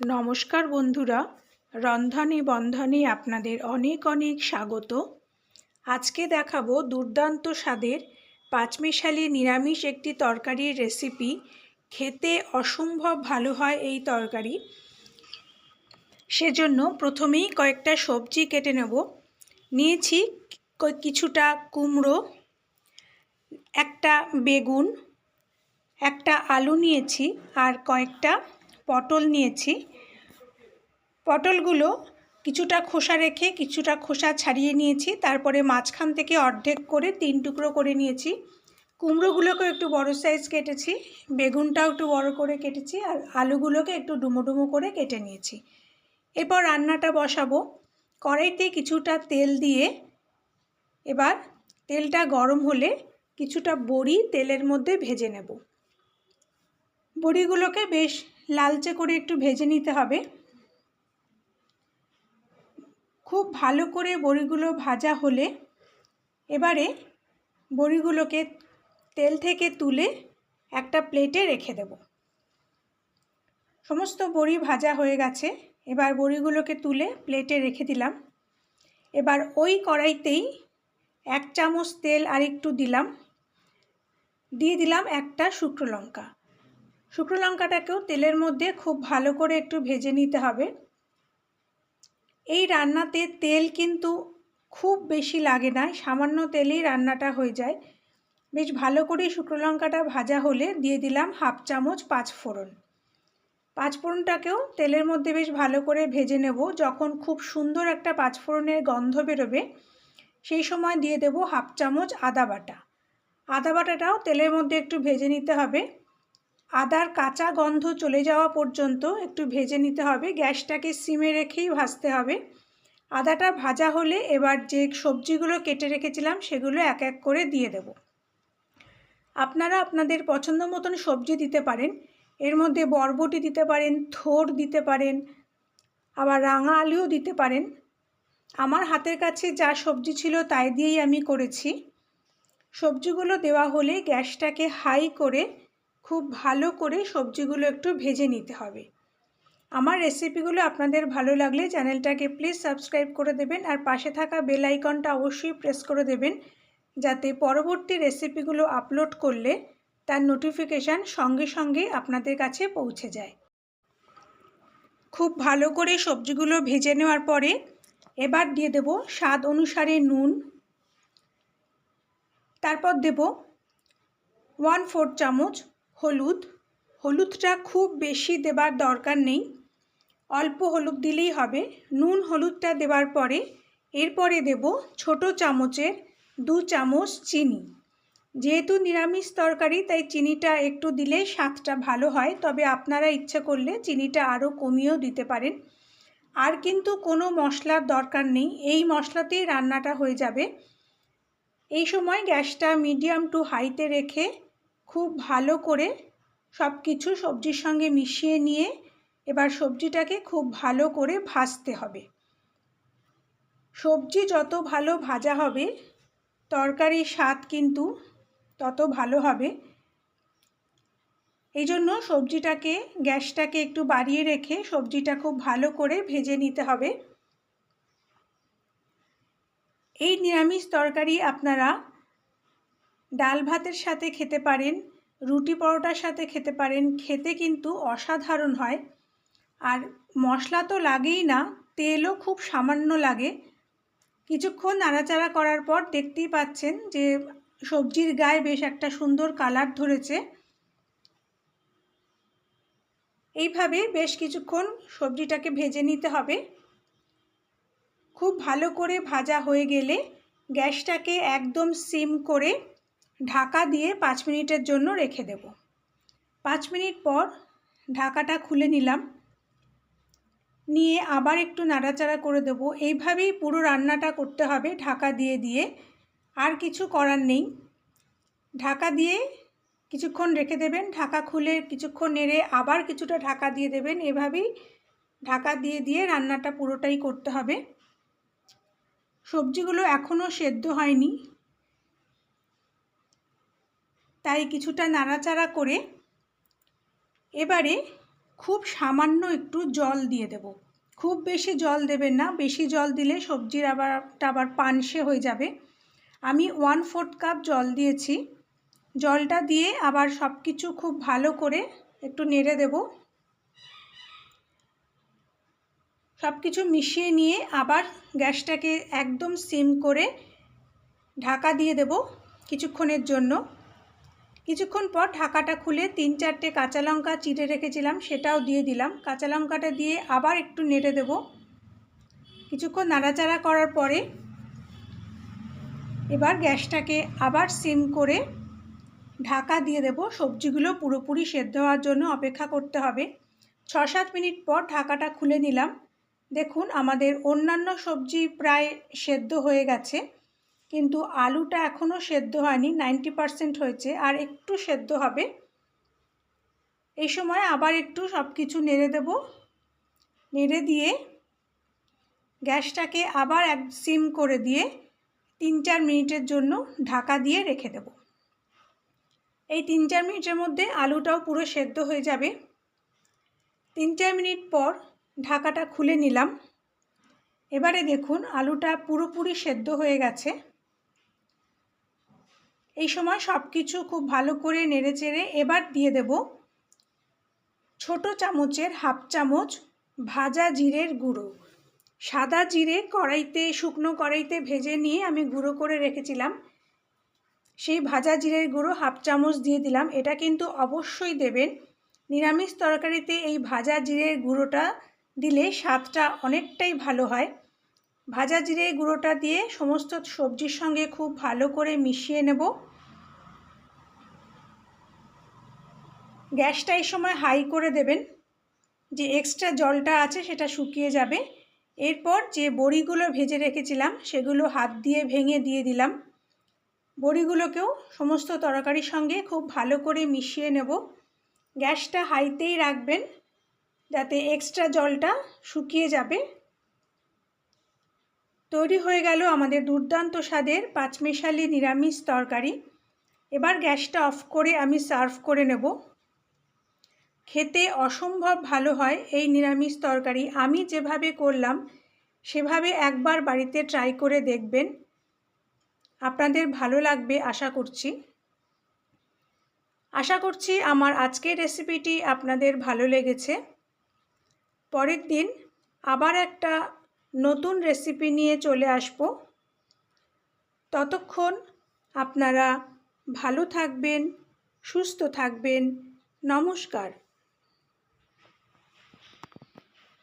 নমস্কার বন্ধুরা, রন্ধনে বন্ধনে আপনাদের অনেক অনেক স্বাগত। আজকে দেখাবো দুর্দান্ত স্বাদের পাঁচমিশালি নিরামিষ একটি তরকারির রেসিপি। খেতে অসম্ভব ভালো হয় এই তরকারি। সেজন্য প্রথমেই কয়েকটা সবজি কেটে নেব। নিয়েছি কিছুটা কুমড়ো, একটা বেগুন, একটা আলু নিয়েছি, আর কয়েকটা পটল নিয়েছি। পটলগুলো কিছুটা খোসা রেখে কিছুটা খোসা ছাড়িয়ে নিয়েছি। তারপরে মাঝখান থেকে অর্ধেক করে তিন টুকরো করে নিয়েছি। কুমড়োগুলোকেও একটু বড় সাইজ কেটেছি। বেগুনটাও একটু বড় করে কেটেছি আর আলুগুলোকে একটু ডুমো ডুমো করে কেটে নিয়েছি। এরপর রান্নাটা বসাবো। কড়াইতে কিছুটা তেল দিয়ে এবার তেলটা গরম হলে কিছুটা বড়ি তেলের মধ্যে ভেজে নেব। বড়িগুলোকে বেশ লালচে করে একটু ভেজে নিতে হবে। খুব ভালো করে বড়িগুলো ভাজা হলে এবারে বড়িগুলোকে তেল থেকে তুলে একটা প্লেটে রেখে দেব। সমস্ত বড়ি ভাজা হয়ে গেছে, এবার বড়িগুলোকে তুলে প্লেটে রেখে দিলাম। এবার ওই কড়াইতেই এক চামচ তেল আর একটু দিলাম। দিয়ে দিলাম একটা শুকনো লঙ্কা। শুকনো লঙ্কাটাকেও তেলের মধ্যে খুব ভালো করে একটু ভেজে নিতে হবে। এই রান্নাতে তেল কিন্তু খুব বেশি লাগে না, সামান্য তেলেই রান্নাটা হয়ে যায়। বেশ ভালো করে শুকনো লঙ্কাটা ভাজা হলে দিয়ে দিলাম হাফ চামচ পাঁচ ফোড়ন। পাঁচ ফোড়নটাকেও তেলের মধ্যে বেশ ভালো করে ভেজে নেব। যখন খুব সুন্দর একটা পাঁচ ফোড়নের গন্ধ বেরোবে, সেই সময় দিয়ে দেব হাফ চামচ আদা বাটা। আদা বাটাটাও তেলের মধ্যে একটু ভেজে নিতে হবে। আদার কাঁচা গন্ধ চলে যাওয়া পর্যন্ত একটু ভেজে নিতে হবে। গ্যাসটাকে সিমে রেখেই ভাজতে হবে। আদাটা ভাজা হলে এবার যে সবজিগুলো কেটে রেখেছিলাম সেগুলো এক এক করে দিয়ে দেব। আপনারা আপনাদের পছন্দ মতন সবজি দিতে পারেন। এর মধ্যে বরবটি দিতে পারেন, থোর দিতে পারেন, আবার রাঙা আলুও দিতে পারেন। আমার হাতের কাছে যা সবজি ছিল তাই দিয়েই আমি করেছি। সবজিগুলো দেওয়া হলে গ্যাসটাকে হাই করে খুব ভালো করে সবজিগুলো একটু ভেজে নিতে হবে। আমার রেসিপিগুলো আপনাদের ভালো লাগলে চ্যানেলটাকে প্লিজ সাবস্ক্রাইব করে দেবেন আর পাশে থাকা বেল আইকনটা অবশ্যই প্রেস করে দেবেন, যাতে পরবর্তী রেসিপিগুলো আপলোড করলে তার নোটিফিকেশান সঙ্গে সঙ্গে আপনাদের কাছে পৌঁছে যায়। খুব ভালো করে সবজিগুলো ভেজে নেওয়ার পরে এবার দিয়ে দেব স্বাদ অনুসারে নুন। তারপর দেব ওয়ান ফোর চামচ হলুদ। হলুদটা খুব বেশি দেবার দরকার নেই। অল্প হলুদ দিলেই হবে। নুন হলুদটা দেবার পরে এরপরে দেব ছোট চামচের দু চামচ চিনি। যেহেতু নিরামিষ তরকারি, তাই চিনিটা একটু দিলে স্বাদটা ভালো হয়। তবে আপনারা ইচ্ছা করলে চিনিটা আরও কমিয়েও দিতে পারেন। আর কিন্তু কোনো মশলার দরকার নেই। এই মশলাতেই রান্নাটা হয়ে যাবে। এই সময় গ্যাসটা মিডিয়াম টু হাইতে রেখে খুব ভালো করে সব কিছু সবজির সঙ্গে মিশিয়ে নিয়ে এবার সবজিটাকে খুব ভালো করে ভাজতে হবে। সবজি যত ভালো ভাজা হবে, তরকারির স্বাদ কিন্তু তত ভালো হবে। এই জন্য সবজিটাকে, গ্যাসটাকে একটু বাড়িয়ে রেখে সবজিটা খুব ভালো করে ভেজে নিতে হবে। এই নিরামিষ তরকারি আপনারা ডাল ভাতের সাথে খেতে পারেন, রুটি পরোটার সাথে খেতে পারেন, খেতে কিন্তু অসাধারণ হয়। আর মশলা তো লাগেই না, তেলও খুব সামান্য লাগে। কিছুক্ষণ নাড়াচাড়া করার পর দেখতেই পাচ্ছেন যে সবজির গায়ে বেশ একটা সুন্দর কালার ধরেছে। এইভাবে বেশ কিছুক্ষণ সবজিটাকে ভেজে নিতে হবে। খুব ভালো করে ভাজা হয়ে গেলে গ্যাসটাকে একদম সিম করে ঢাকা দিয়ে পাঁচ মিনিটের জন্য রেখে দেব। পাঁচ মিনিট পর ঢাকাটা খুলে নিলাম। নিয়ে আবার একটু নাড়াচাড়া করে দেবো। এইভাবেই পুরো রান্নাটা করতে হবে ঢাকা দিয়ে দিয়ে। আর কিছু করার নেই। ঢাকা দিয়ে কিছুক্ষণ রেখে দেবেন। ঢাকা খুলে কিছুক্ষণ নেড়ে আবার কিছুটা ঢাকা দিয়ে দেবেন। এভাবেই ঢাকা দিয়ে দিয়ে রান্নাটা পুরোটাই করতে হবে। সবজিগুলো এখনও সেদ্ধ হয়নি। তাই কিছুটা নাড়াচাড়া করে এবারে খুব সামান্য একটু জল দিয়ে দেব। খুব বেশি জল দেবেন না, বেশি জল দিলে সবজির আবার আবার পানসে হয়ে যাবে। আমি ওয়ান ফোর্থ কাপ জল দিয়েছি। জলটা দিয়ে আবার সব কিছু খুব ভালো করে একটু নেড়ে দেব। সব কিছু মিশিয়ে নিয়ে আবার গ্যাসটাকে একদম সিম করে ঢাকা দিয়ে দেব কিছুক্ষণের জন্য। কিছুক্ষণ পর ঢাকাটা খুলে তিন চারটে কাঁচা লঙ্কা চিড়ে রেখেছিলাম, সেটাও দিয়ে দিলাম। কাঁচা লঙ্কাটা দিয়ে আবার একটু নেড়ে দেব। কিছুক্ষণ নাড়াচাড়া করার পরে এবার গ্যাসটাকে আবার সিম করে ঢাকা দিয়ে দেব। সবজিগুলো পুরোপুরি সেদ্ধ হওয়ার জন্য অপেক্ষা করতে হবে। ছ সাত মিনিট পর ঢাকাটা খুলে নিলাম। দেখুন, আমাদের অন্যান্য সবজি প্রায় সেদ্ধ হয়ে গেছে। কিন্তু আলুটা এখনও সেদ্ধ হয়নি নাইনটি পারসেন্ট হয়েছে, আর একটু সেদ্ধ হবে। এই সময় আবার একটু সব কিছু নেড়ে দেব। নেড়ে দিয়ে গ্যাসটাকে আবার এক সিম করে দিয়ে তিন চার মিনিটের জন্য ঢাকা দিয়ে রেখে দেব। এই তিন চার মিনিটের মধ্যে আলুটাও পুরো সেদ্ধ হয়ে যাবে। তিন চার মিনিট পর ঢাকাটা খুলে নিলাম। এবারে দেখুন, আলুটা পুরোপুরি সেদ্ধ হয়ে গেছে। এই সময় সব কিছু খুব ভালো করে নেড়ে চেড়ে এবার দিয়ে দেব ছোট চামচের হাফ চামচ ভাজা জিরের গুঁড়ো। সাদা জিরে কড়াইতে, শুকনো কড়াইতে ভেজে নিয়ে আমি গুঁড়ো করে রেখেছিলাম। সেই ভাজা জিরের গুঁড়ো হাফ চামচ দিয়ে দিলাম। এটা কিন্তু অবশ্যই দেবেন। নিরামিষ তরকারিতে এই ভাজা জিরের গুঁড়োটা দিলে স্বাদটা অনেকটাই ভালো হয়। ভাজা জিরে গুঁড়োটা দিয়ে সমস্ত সবজির সঙ্গে খুব ভালো করে মিশিয়ে নেব। গ্যাসটা এই সময় হাই করে দেবেন। যে এক্সট্রা জলটা আছে সেটা শুকিয়ে যাবে। এরপর যে বড়িগুলো ভেজে রেখেছিলাম সেগুলো হাত দিয়ে ভেঙে দিয়ে দিলাম। বড়িগুলোকেও সমস্ত তরকারির সঙ্গে খুব ভালো করে মিশিয়ে নেব। গ্যাসটা হাইতেই রাখবেন যাতে এক্সট্রা জলটা শুকিয়ে যাবে। তৈরি হয়ে গেল আমাদের দুর্দান্ত স্বাদের পাঁচমেশালি নিরামিষ তরকারি। এবার গ্যাসটা অফ করে আমি সার্ভ করে নেব। খেতে অসম্ভব ভালো হয় এই নিরামিষ তরকারি। আমি যেভাবে করলাম, সেভাবে একবার বাড়িতে ট্রাই করে দেখবেন। আপনাদের ভালো লাগবে আশা করছি। আশা করছি আমার আজকের রেসিপিটি আপনাদের ভালো লেগেছে। পরের দিন আবার একটা নতুন রেসিপি নিয়ে চলে আসব। ততক্ষণ আপনারা ভালো থাকবেন সুস্থ থাকবেন। নমস্কার।